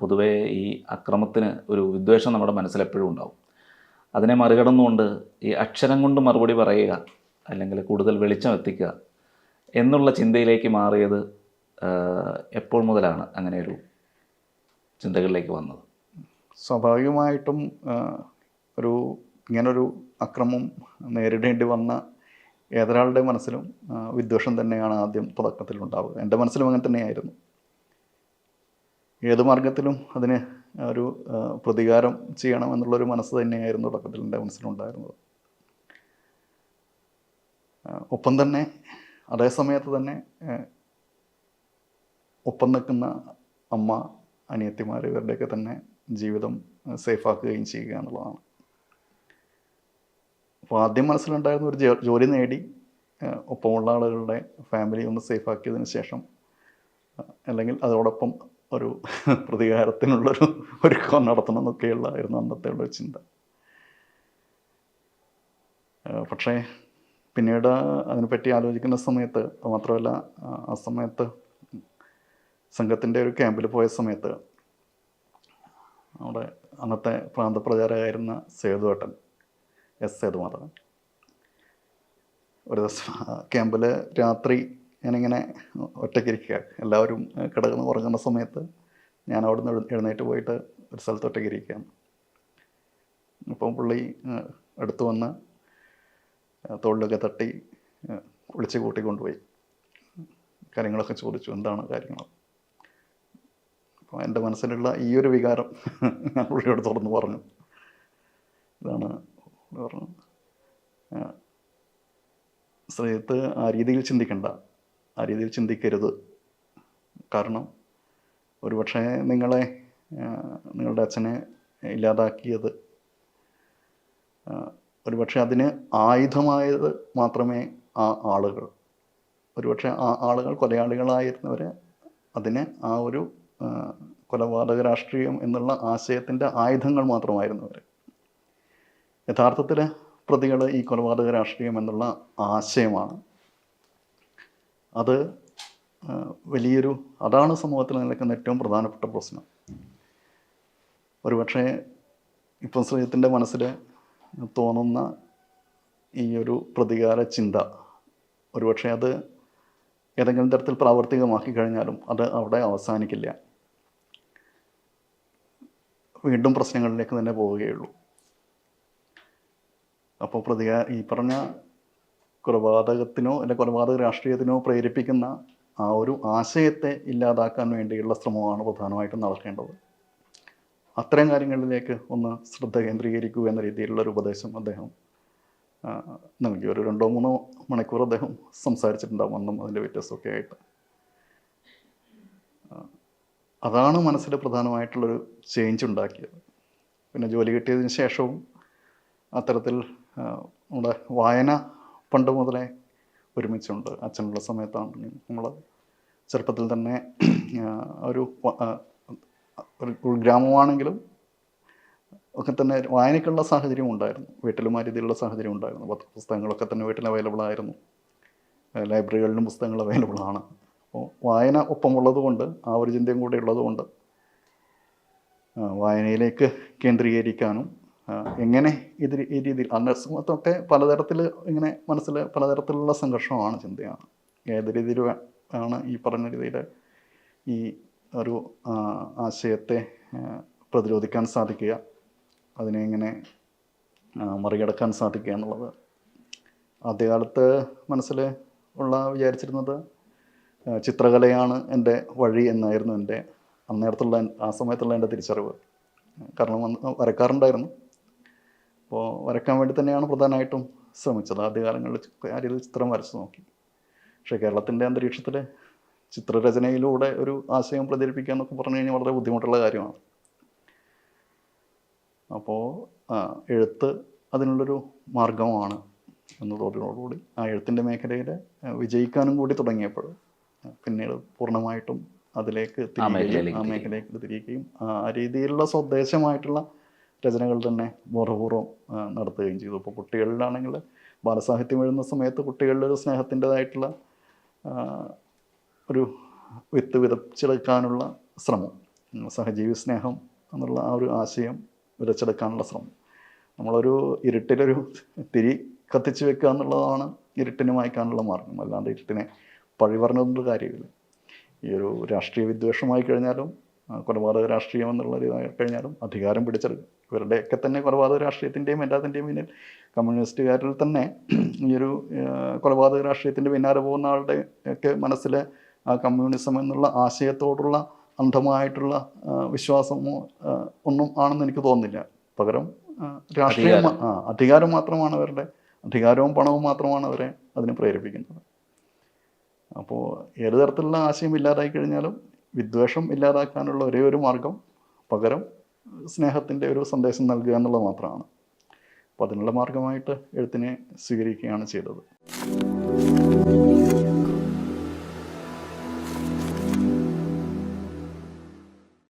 പൊതുവേ ഈ അക്രമത്തിന് ഒരു വിദ്വേഷം നമ്മുടെ മനസ്സിൽ എപ്പോഴും ഉണ്ടാവും. അതിനെ മറികടന്നുകൊണ്ട് ഈ അക്ഷരം കൊണ്ട് മറുപടി പറയുക അല്ലെങ്കിൽ കൂടുതൽ വെളിച്ചം എത്തിക്കുക എന്നുള്ള ചിന്തയിലേക്ക് മാറിയത് എപ്പോൾ മുതലാണ് അങ്ങനെ ഒരു ചിന്തകളിലേക്ക് വന്നത്? സ്വാഭാവികമായിട്ടും ഒരു ഇങ്ങനൊരു അക്രമം നേരിടേണ്ടി വന്ന ഏതൊരാളുടെ മനസ്സിലും വിദ്വേഷം തന്നെയാണ് ആദ്യം തുടക്കത്തിൽ ഉണ്ടാവുക എന്റെ മനസ്സിലും അങ്ങനെ തന്നെയായിരുന്നു. ഏത് മാർഗത്തിലും അതിന് ഒരു പ്രതികാരം ചെയ്യണം എന്നുള്ളൊരു മനസ്സ് തന്നെയായിരുന്നു തുടക്കത്തിൽ എന്റെ മനസ്സിലുണ്ടായിരുന്നത്. ഒപ്പം തന്നെ അതേ സമയത്ത് തന്നെ ഒപ്പം നിൽക്കുന്ന അമ്മ അനിയത്തിമാർ ഇവരുടെയൊക്കെ തന്നെ ജീവിതം സേഫാക്കുകയും ചെയ്യുക എന്നുള്ളതാണ്. അപ്പോൾ ആദ്യം മനസ്സിലുണ്ടായിരുന്ന ഒരു ജോലി നേടി ഒപ്പമുള്ള ആളുകളുടെ ഫാമിലി ഒന്ന് സേഫാക്കിയതിന് ശേഷം അല്ലെങ്കിൽ അതോടൊപ്പം ഒരു പ്രതികാരത്തിനുള്ളൊരു ഒരുക്കം നടത്തണം എന്നൊക്കെയുള്ളായിരുന്നു അന്നത്തെ ഉള്ള ചിന്ത. പക്ഷേ പിന്നീട് അതിനെപ്പറ്റി ആലോചിക്കുന്ന സമയത്ത് മാത്രമല്ല ആ- സമയത്ത് സംഘത്തിന്റെ ഒരു ക്യാമ്പിൽ പോയ സമയത്ത് അവിടെ അന്നത്തെ പ്രാന്തപ്രചാരകായിരുന്ന സേതുവേട്ടൻ എസ് സേതുമാധവൻ ഒരു ദിവസം ക്യാമ്പിൽ രാത്രി ഞാനിങ്ങനെ ഒറ്റയ്ക്കിരിക്കുക. എല്ലാവരും കിടന്ന് ഉറങ്ങുന്ന സമയത്ത് ഞാൻ അവിടെ നിന്ന് എഴുന്നേറ്റ് പോയിട്ട് ഒരു സ്ഥലത്ത് ഒറ്റയ്ക്കിരിക്കുകയാണ്. അപ്പം പുള്ളി അടുത്ത് വന്ന് തോളിലൊക്കെ തട്ടി വിളിച്ച് കൂട്ടിക്കൊണ്ടുപോയി. കാര്യങ്ങളൊക്കെ ചോദിച്ചു എന്താണ് കാര്യങ്ങൾ? അപ്പോൾ എന്റെ മനസ്സിലുള്ള ഈ ഒരു വികാരം ഞാൻ പുള്ളിയോട് തുറന്ന് പറഞ്ഞു. ഇതാണ് പറഞ്ഞു സ്ത്രീത്ത് ആ രീതിയിൽ ചിന്തിക്കണ്ട. ആ രീതിയിൽ ചിന്തിക്കരുത്. കാരണം ഒരുപക്ഷെ നിങ്ങളെ നിങ്ങളുടെ അച്ഛനെ ഇല്ലാതാക്കിയത് ഒരുപക്ഷെ അതിന് ആയുധമായത് മാത്രമേ ആ ആളുകൾ. ഒരുപക്ഷെ ആ ആളുകൾ കൊലയാളികളായിരുന്നവരെ അതിന് ആ ഒരു കൊലപാതക രാഷ്ട്രീയം എന്നുള്ള ആശയത്തിന്റെ ആയുധങ്ങൾ മാത്രമായിരുന്നവർ യഥാർത്ഥത്തിൽ പ്രതികൾ ഈ കൊലപാതക രാഷ്ട്രീയം എന്നുള്ള ആശയമാണ്. അത് വലിയൊരു അതാണ് സമൂഹത്തിൽ നിലനിൽക്കുന്ന ഏറ്റവും പ്രധാനപ്പെട്ട പ്രശ്നം. ഒരുപക്ഷെ ഇപ്പം ശ്രീത്തിന്റെ മനസ്സിൽ തോന്നുന്ന ഈ ഒരു പ്രതികാര ചിന്ത ഒരുപക്ഷെ അത് ഏതെങ്കിലും തരത്തിൽ പ്രാവർത്തികമാക്കി കഴിഞ്ഞാലും അത് അവിടെ അവസാനിക്കില്ല. വീണ്ടും പ്രശ്നങ്ങളിലേക്ക് തന്നെ പോവുകയുള്ളൂ. അപ്പോൾ പ്രതികാര ഈ പറഞ്ഞ കൊലപാതകത്തിനോ അല്ലെ കൊലപാതക രാഷ്ട്രീയത്തിനോ പ്രേരിപ്പിക്കുന്ന ആ ഒരു ആശയത്തെ ഇല്ലാതാക്കാൻ വേണ്ടിയുള്ള ശ്രമമാണ് പ്രധാനമായിട്ടും നടക്കേണ്ടത്. അത്തരം കാര്യങ്ങളിലേക്ക് ഒന്ന് ശ്രദ്ധ കേന്ദ്രീകരിക്കുക എന്ന രീതിയിലുള്ള ഒരു ഉപദേശം അദ്ദേഹം നൽകി. ഒരു രണ്ടോ മൂന്നോ മണിക്കൂർ അദ്ദേഹം സംസാരിച്ചിട്ടുണ്ടാവും അന്നും അതിന്റെ വ്യത്യാസമൊക്കെ ആയിട്ട്. അതാണ് മനസ്സിൽ പ്രധാനമായിട്ടുള്ളൊരു ചേഞ്ച് ഉണ്ടാക്കിയത്. പിന്നെ ജോലി കിട്ടിയതിന് ശേഷവും അത്തരത്തിൽ നമ്മുടെ വായന പണ്ട് മുതലേ ഒരുമിച്ചുണ്ട്. അച്ഛനുള്ള സമയത്താണ് നമ്മൾ ചെറുപ്പത്തിൽ തന്നെ ഒരു ഒരു ഗ്രാമമാണെങ്കിലും ഒക്കെ തന്നെ വായനയ്ക്കുള്ള സാഹചര്യം ഉണ്ടായിരുന്നു. വീട്ടിലും ആ രീതിയിലുള്ള സാഹചര്യം ഉണ്ടായിരുന്നു. പത്ര പുസ്തകങ്ങളൊക്കെ തന്നെ വീട്ടിൽ അവൈലബിൾ ആയിരുന്നു. ലൈബ്രറികളിലും പുസ്തകങ്ങൾ അവൈലബിൾ ആണ്. അപ്പോൾ വായന ഒപ്പമുള്ളത് കൊണ്ട് ആ ഒരു ചിന്തയും കൂടെ ഉള്ളതുകൊണ്ട് വായനയിലേക്ക് കേന്ദ്രീകരിക്കാനും എങ്ങനെ ഇത് ഈ രീതിയിൽ അന്ന സമയത്തൊക്കെ പലതരത്തിൽ ഇങ്ങനെ മനസ്സിൽ പലതരത്തിലുള്ള സംഘർഷമാണ് ചിന്തയാണ്. ഏത് രീതിയിൽ ആണ് ഈ പറഞ്ഞ രീതിയിൽ ഈ ഒരു ആശയത്തെ പ്രതിരോധിക്കാൻ സാധിക്കുക അതിനെ എങ്ങനെ മറികടക്കാൻ സാധിക്കുക എന്നുള്ളത്. ആദ്യകാലത്ത് മനസ്സിൽ ഉള്ള വിചാരിച്ചിരുന്നത് ചിത്രകലയാണ് എന്റെ വഴി എന്നായിരുന്നു എന്റെ അന്നേരത്തുള്ള ആ സമയത്തുള്ള എന്റെ തിരിച്ചറിവ്. കാരണം വരക്കാറുണ്ടായിരുന്നു. അപ്പോൾ വരക്കാൻ വേണ്ടി തന്നെയാണ് പ്രധാനമായിട്ടും ശ്രമിച്ചത്. ആദ്യകാലങ്ങളിൽ ആ രീതിയിൽ ചിത്രം വരച്ച് നോക്കി. പക്ഷേ കേരളത്തിന്റെ അന്തരീക്ഷത്തിൽ ചിത്രരചനയിലൂടെ ഒരു ആശയം പ്രചരിപ്പിക്കുക എന്നൊക്കെ പറഞ്ഞു കഴിഞ്ഞാൽ വളരെ ബുദ്ധിമുട്ടുള്ള കാര്യമാണ്. അപ്പോൾ എഴുത്ത് അതിനുള്ളൊരു മാർഗമാണ് എന്നതോടുകൂടി ആ എഴുത്തിന്റെ മേഖലയിൽ വിജയിക്കാനും കൂടി തുടങ്ങിയപ്പോൾ പിന്നീട് പൂർണമായിട്ടും അതിലേക്ക് ആ മേഖലയിലേക്ക് തിരിയുകയും ആ രീതിയിലുള്ള സ്വദേശമായിട്ടുള്ള രചനകൾ തന്നെ ബോധപൂർവം നടത്തുകയും ചെയ്തു. ഇപ്പോൾ കുട്ടികളിലാണെങ്കിൽ ബാലസാഹിത്യം എഴുതുന്ന സമയത്ത് കുട്ടികളുടെ ഒരു സ്നേഹത്തിന്റെതായിട്ടുള്ള ഒരു വിത്ത് വിതച്ചെടുക്കാനുള്ള ശ്രമം സഹജീവി സ്നേഹം എന്നുള്ള ആ ഒരു ആശയം വിതച്ചെടുക്കാനുള്ള ശ്രമം. നമ്മളൊരു ഇരുട്ടിലൊരു തിരി കത്തിച്ച് വെക്കുക എന്നുള്ളതാണ് ഇരുട്ടിനെ മായ്ക്കാനുള്ള മാർഗം. അല്ലാണ്ട് ഇരുട്ടിനെ പഴി പറഞ്ഞതുകൊണ്ട് കാര്യമില്ല. ഈ ഒരു രാഷ്ട്രീയ വിദ്വേഷമായി കഴിഞ്ഞാലും കൊലപാതക രാഷ്ട്രീയം എന്നുള്ള ഇതായി കഴിഞ്ഞാലും അധികാരം പിടിച്ചെടുക്കും. ഇവരുടെയൊക്കെ തന്നെ കൊലപാതക രാഷ്ട്രീയത്തിന്റെയും എല്ലാത്തിന്റെയും പിന്നിൽ കമ്മ്യൂണിസ്റ്റുകാരിൽ തന്നെ ഈ ഒരു കൊലപാതക രാഷ്ട്രീയത്തിന്റെ പിന്നാലെ പോകുന്ന ആളുടെ ഒക്കെ മനസ്സിലെ ആ കമ്മ്യൂണിസം എന്നുള്ള ആശയത്തോടുള്ള അന്ധമായിട്ടുള്ള വിശ്വാസമോ ഒന്നും ആണെന്ന് എനിക്ക് തോന്നുന്നില്ല. പകരം രാഷ്ട്രീയം ആ അധികാരം മാത്രമാണ് അവരുടെ അധികാരവും പണവും മാത്രമാണ് അവരെ അതിന് പ്രേരിപ്പിക്കുന്നത്. അപ്പോൾ ഏത് തരത്തിലുള്ള ആശയം ഇല്ലാതായി കഴിഞ്ഞാലും വിദ്വേഷം ഇല്ലാതാക്കാനുള്ള ഒരേ ഒരു മാർഗം പകരം സ്നേഹത്തിന്റെ ഒരു സന്ദേശം നൽകുക എന്നുള്ളത് മാത്രമാണ്. അപ്പോൾ അതിനുള്ള മാർഗമായിട്ട് എഴുത്തിനെ സ്വീകരിക്കുകയാണ് ചെയ്തത്.